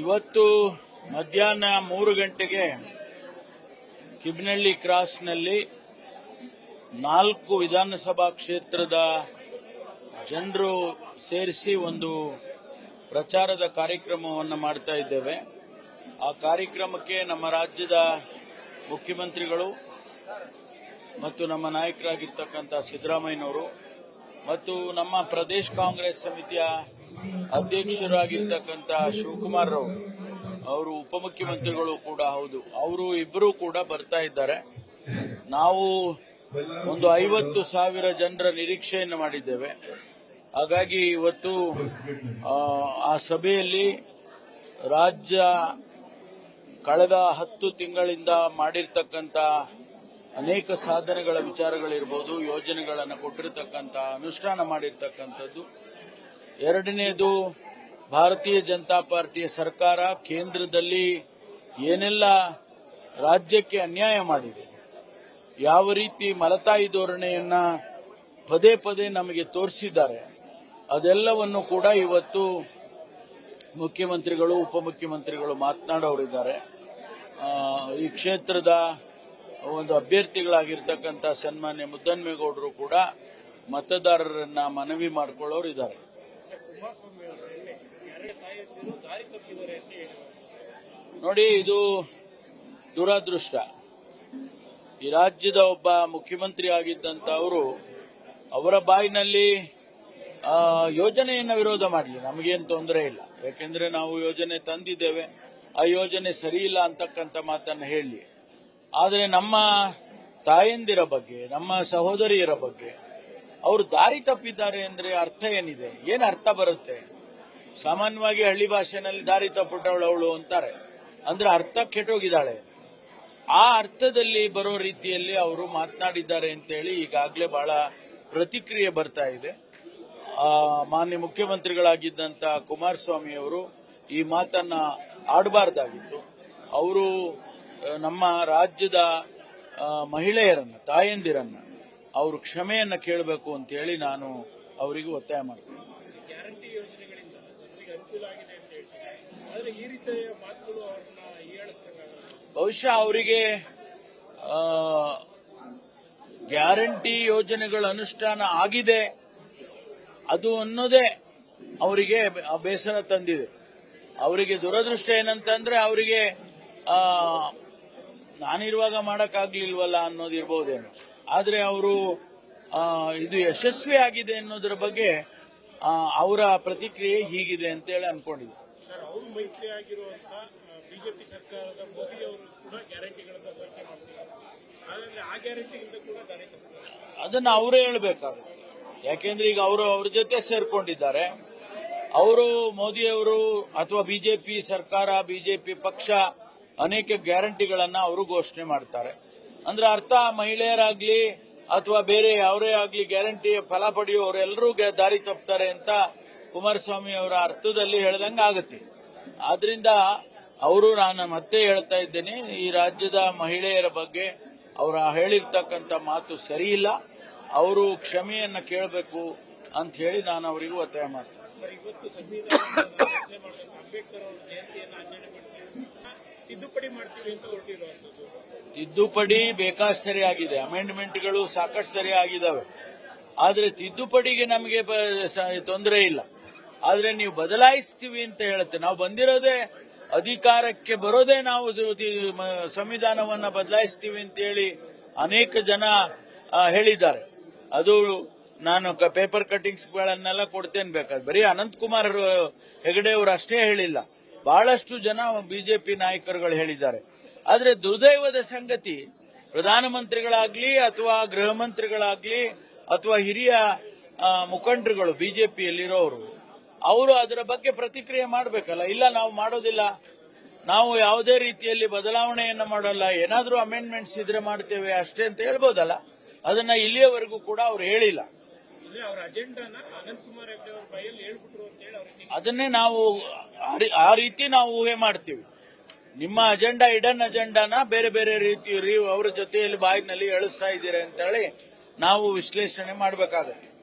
ಇವತ್ತು ಮಧ್ಯಾಹ್ನ ಮೂರು ಗಂಟೆಗೆ ಕಿಬ್ನಳ್ಳಿ ಕ್ರಾಸ್ನಲ್ಲಿ ನಾಲ್ಕು ವಿಧಾನಸಭಾ ಕ್ಷೇತ್ರದ ಜನರು ಸೇರಿಸಿ ಒಂದು ಪ್ರಚಾರದ ಕಾರ್ಯಕ್ರಮವನ್ನು ಮಾಡ್ತಾ ಇದ್ದೇವೆ. ಆ ಕಾರ್ಯಕ್ರಮಕ್ಕೆ ನಮ್ಮ ರಾಜ್ಯದ ಮುಖ್ಯಮಂತ್ರಿಗಳು ಮತ್ತು ನಮ್ಮ ನಾಯಕರಾಗಿರ್ತಕ್ಕಂಥ ಸಿದ್ದರಾಮಯ್ಯನವರು ಮತ್ತು ನಮ್ಮ ಪ್ರದೇಶ ಕಾಂಗ್ರೆಸ್ ಸಮಿತಿಯ ಅಧ್ಯಕ್ಷರಾಗಿರ್ತಕ್ಕಂಥ ಶಿವಕುಮಾರ್ ರಾವ್ ಅವರು ಉಪಮುಖ್ಯಮಂತ್ರಿಗಳು ಕೂಡ ಹೌದು. ಅವರು ಇಬ್ಬರು ಕೂಡ ಬರ್ತಾ ಇದ್ದಾರೆ. ನಾವು ಒಂದು ಐವತ್ತು ಸಾವಿರ ಜನರ ನಿರೀಕ್ಷೆಯನ್ನು ಮಾಡಿದ್ದೇವೆ. ಹಾಗಾಗಿ ಇವತ್ತು ಆ, ಸಭೆಯಲ್ಲಿ ರಾಜ್ಯ ಕಳೆದ ಹತ್ತು ತಿಂಗಳಿಂದ ಮಾಡಿರ್ತಕ್ಕಂಥ ಅನೇಕ ಸಾಧನೆಗಳ ವಿಚಾರಗಳಿರ್ಬೋದು ಯೋಜನೆಗಳನ್ನು ಕೊಟ್ಟಿರ್ತಕ್ಕಂಥ ಅನುಷ್ಠಾನ ಮಾಡಿರ್ತಕ್ಕಂಥದ್ದು. ಎರಡನೇದು ಭಾರತೀಯ ಜನತಾ ಪಾರ್ಟಿಯ ಸರ್ಕಾರ ಕೇಂದ್ರದಲ್ಲಿ ಏನೆಲ್ಲ ರಾಜ್ಯಕ್ಕೆ ಅನ್ಯಾಯ ಮಾಡಿದೆ, ಯಾವ ರೀತಿ ಮಲತಾಯಿ ಧೋರಣೆಯನ್ನ ಪದೇ ಪದೇ ನಮಗೆ ತೋರಿಸಿದ್ದಾರೆ, ಅದೆಲ್ಲವನ್ನು ಕೂಡ ಇವತ್ತು ಮುಖ್ಯಮಂತ್ರಿಗಳು, ಉಪಮುಖ್ಯಮಂತ್ರಿಗಳು ಮಾತನಾಡೋರಿದ್ದಾರೆ. ಈ ಕ್ಷೇತ್ರದ ಒಂದು ಅಭ್ಯರ್ಥಿಗಳಾಗಿರ್ತಕ್ಕಂಥ ಸನ್ಮಾನ್ಯ ಮುದ್ದನ್ಮೇಗೌಡರು ಕೂಡ ಮತದಾರರನ್ನ ಮನವಿ ಮಾಡಿಕೊಳ್ಳೋರು ಇದ್ದಾರೆ ನೋಡಿ, ಇದು ದುರಾದೃಷ್ಟ. ಈ ರಾಜ್ಯದ ಒಬ್ಬ ಮುಖ್ಯಮಂತ್ರಿ ಆಗಿದ್ದಂತ ಅವರು ಅವರ ಬಾಯಿನಲ್ಲಿ ಯೋಜನೆಯನ್ನ ವಿರೋಧ ಮಾಡಲಿ. ನಮಗೇನು ತೊಂದರೆ ಇಲ್ಲ. ಯಾಕೆಂದ್ರೆ ನಾವು ಯೋಜನೆ ತಂದಿದ್ದೇವೆ. ಆ ಯೋಜನೆ ಸರಿ ಇಲ್ಲ ಅಂತಕ್ಕಂಥ ಮಾತನ್ನು ಹೇಳಿ. ಆದರೆ ನಮ್ಮ ತಾಯಂದಿರ ಬಗ್ಗೆ, ನಮ್ಮ ಸಹೋದರಿಯರ ಬಗ್ಗೆ ಅವರು ದಾರಿ ತಪ್ಪಿದ್ದಾರೆ ಅಂದ್ರೆ ಅರ್ಥ ಏನಿದೆ? ಏನ್ ಅರ್ಥ ಬರುತ್ತೆ? ಸಾಮಾನ್ಯವಾಗಿ ಹಳ್ಳಿ ಭಾಷೆನಲ್ಲಿ ದಾರಿ ತಪ್ಪಿಟ್ಟವಳು ಅವಳು ಅಂತಾರೆ. ಅಂದ್ರೆ ಅರ್ಥ ಕೆಟ್ಟೋಗಿದ್ದಾಳೆ. ಆ ಅರ್ಥದಲ್ಲಿ ಬರೋ ರೀತಿಯಲ್ಲಿ ಅವರು ಮಾತನಾಡಿದ್ದಾರೆ ಅಂತೇಳಿ ಈಗಾಗಲೇ ಬಹಳ ಪ್ರತಿಕ್ರಿಯೆ ಬರ್ತಾ ಇದೆ. ಮಾನ್ಯ ಮುಖ್ಯಮಂತ್ರಿಗಳಾಗಿದ್ದಂತ ಕುಮಾರಸ್ವಾಮಿ ಅವರು ಈ ಮಾತನ್ನ ಆಡಬಾರ್ದಾಗಿತ್ತು. ಅವರು, ನಮ್ಮ ರಾಜ್ಯದ ಮಹಿಳೆಯರನ್ನ, ತಾಯಂದಿರನ್ನ ಅವರು ಕ್ಷಮೆಯನ್ನು ಕೇಳಬೇಕು ಅಂತ ಹೇಳಿ ನಾನು ಅವರಿಗೆ ಒತ್ತಾಯ ಮಾಡ್ತೇನೆ. ಬಹುಶಃ ಅವರಿಗೆ ಗ್ಯಾರಂಟಿ ಯೋಜನೆಗಳ ಅನುಷ್ಠಾನ ಆಗಿದೆ. ಅದು ಅನ್ನೋದೇ ಅವರಿಗೆ ಬೇಸರ ತಂದಿದೆ. ಅವರಿಗೆ ದುರದೃಷ್ಟ ಏನಂತಂದ್ರೆ ಅವರಿಗೆ ನಾನಿರುವಾಗ ಮಾಡೋಕ್ಕಾಗ್ಲಿಲ್ವಲ್ಲ ಅನ್ನೋದು ಇರ್ಬೋದೇನೋ. ಆದ್ರೆ ಅವರು ಇದು ಯಶಸ್ವಿ ಆಗಿದೆ ಅನ್ನೋದ್ರ ಬಗ್ಗೆ ಅವರ ಪ್ರತಿಕ್ರಿಯೆ ಹೀಗಿದೆ ಅಂತೇಳಿ ಅನ್ಕೊಂಡಿದೆ ಅದನ್ನ ಅವರೇ ಹೇಳಬೇಕಾಗುತ್ತೆ. ಯಾಕೆಂದ್ರೆ ಈಗ ಅವರು ಅವ್ರ ಜೊತೆ ಸೇರ್ಕೊಂಡಿದ್ದಾರೆ. ಅವರು ಮೋದಿಯವರು ಅಥವಾ ಬಿಜೆಪಿ ಸರ್ಕಾರ ಬಿಜೆಪಿ ಪಕ್ಷ ಅನೇಕ ಗ್ಯಾರಂಟಿಗಳನ್ನ ಅವರು ಘೋಷಣೆ ಮಾಡ್ತಾರೆ. ಅಂದ್ರೆ ಅರ್ಥ, ಮಹಿಳೆಯರಾಗ್ಲಿ ಅಥವಾ ಬೇರೆ ಯಾವರೇ ಆಗ್ಲಿ ಗ್ಯಾರಂಟಿ ಫಲ ಪಡೆಯುವವರೆಲ್ಲರೂ ದಾರಿ ತಪ್ತಾರೆ ಅಂತ ಕುಮಾರಸ್ವಾಮಿ ಅವರ ಅರ್ಥದಲ್ಲಿ ಹೇಳ್ದಂಗ ಆಗುತ್ತೆ. ಆದ್ರಿಂದ ಅವರು ನಾನು ಮತ್ತೆ ಹೇಳ್ತಾ ಇದ್ದೇನೆ, ಈ ರಾಜ್ಯದ ಮಹಿಳೆಯರ ಬಗ್ಗೆ ಅವರ ಹೇಳಿರ್ತಕ್ಕಂಥ ಮಾತು ಸರಿ ಇಲ್ಲ, ಅವರು ಕ್ಷಮೆಯನ್ನ ಕೇಳಬೇಕು ಅಂತ ಹೇಳಿ ನಾನು ಅವರಿಗೂ ಒತ್ತಾಯ ಮಾಡ್ತೇನೆ. ತಿದ್ದುಪಡಿ ಮಾಡ್ತೀವಿ ಅಂತ ತಿದ್ದುಪಡಿ ಬೇಕಾಷ್ಟು ಸರಿ ಆಗಿದೆ ಅಮೆಂಡ್ಮೆಂಟ್ಗಳು ಸಾಕಷ್ಟು ಸರಿ ಆಗಿದ್ದಾವೆ ಆದ್ರೆ ತಿದ್ದುಪಡಿಗೆ ನಮಗೆ ತೊಂದರೆ ಇಲ್ಲ. ಆದ್ರೆ ನೀವು ಬದಲಾಯಿಸ್ತೀವಿ ಅಂತ ಹೇಳುತ್ತೆ. ನಾವು ಬಂದಿರೋದೇ ಅಧಿಕಾರಕ್ಕೆ ಬರೋದೇ ನಾವು ಸಂವಿಧಾನವನ್ನ ಬದಲಾಯಿಸ್ತೀವಿ ಅಂತ ಹೇಳಿ ಅನೇಕ ಜನ ಹೇಳಿದ್ದಾರೆ. ಅದು ನಾನು ಪೇಪರ್ ಕಟಿಂಗ್ಸ್ಗಳನ್ನೆಲ್ಲ ಕೊಡ್ತೇನೆ ಬೇಕಾದ್ರೆ. ಬರೀ ಅನಂತಕುಮಾರ್ ಹೆಗಡೆ ಅವರು ಅಷ್ಟೇ ಹೇಳಿಲ್ಲ. ಬಹಳಷ್ಟು ಜನ ಬಿಜೆಪಿ ನಾಯಕರುಗಳು ಹೇಳಿದ್ದಾರೆ. ಆದರೆ ದುರ್ದೈವದ ಸಂಗತಿ, ಪ್ರಧಾನಮಂತ್ರಿಗಳಾಗ್ಲಿ ಅಥವಾ ಗೃಹ ಮಂತ್ರಿಗಳಾಗ್ಲಿ ಅಥವಾ ಹಿರಿಯ ಮುಖಂಡರುಗಳು ಬಿಜೆಪಿಯಲ್ಲಿರೋರು, ಅವರು ಅದರ ಬಗ್ಗೆ ಪ್ರತಿಕ್ರಿಯೆ ಮಾಡಬೇಕಲ್ಲ? ಇಲ್ಲ, ನಾವು ಮಾಡೋದಿಲ್ಲ. ನಾವು ಯಾವುದೇ ರೀತಿಯಲ್ಲಿ ಬದಲಾವಣೆಯನ್ನು ಮಾಡಲ್ಲ. ಏನಾದರೂ ಅಮೆಂಡ್ಮೆಂಟ್ಸ್ ಇದ್ರೆ ಮಾಡ್ತೇವೆ ಅಷ್ಟೇ ಅಂತ ಹೇಳ್ಬೋದಲ್ಲ. ಅದನ್ನ ಇಲ್ಲಿಯವರೆಗೂ ಕೂಡ ಅವ್ರು ಹೇಳಿಲ್ಲ. ಅದನ್ನೇ ನಾವು ಆ ರೀತಿ ನಾವು ಊಹೆ ಮಾಡ್ತೀವಿ. ನಿಮ್ಮ ಅಜೆಂಡಾ ಇಡನ್ ಅಜೆಂಡಾನ ಬೇರೆ ಬೇರೆ ರೀತಿ ಅವರ ಜೊತೆಯಲ್ಲಿ ಬಾಯಿನಲ್ಲಿ ಎಳಿಸ್ತಾ ಇದ್ದೀರಾ ಅಂತ ಹೇಳಿ ನಾವು ವಿಶ್ಲೇಷಣೆ ಮಾಡಬೇಕಾಗತ್ತೆ.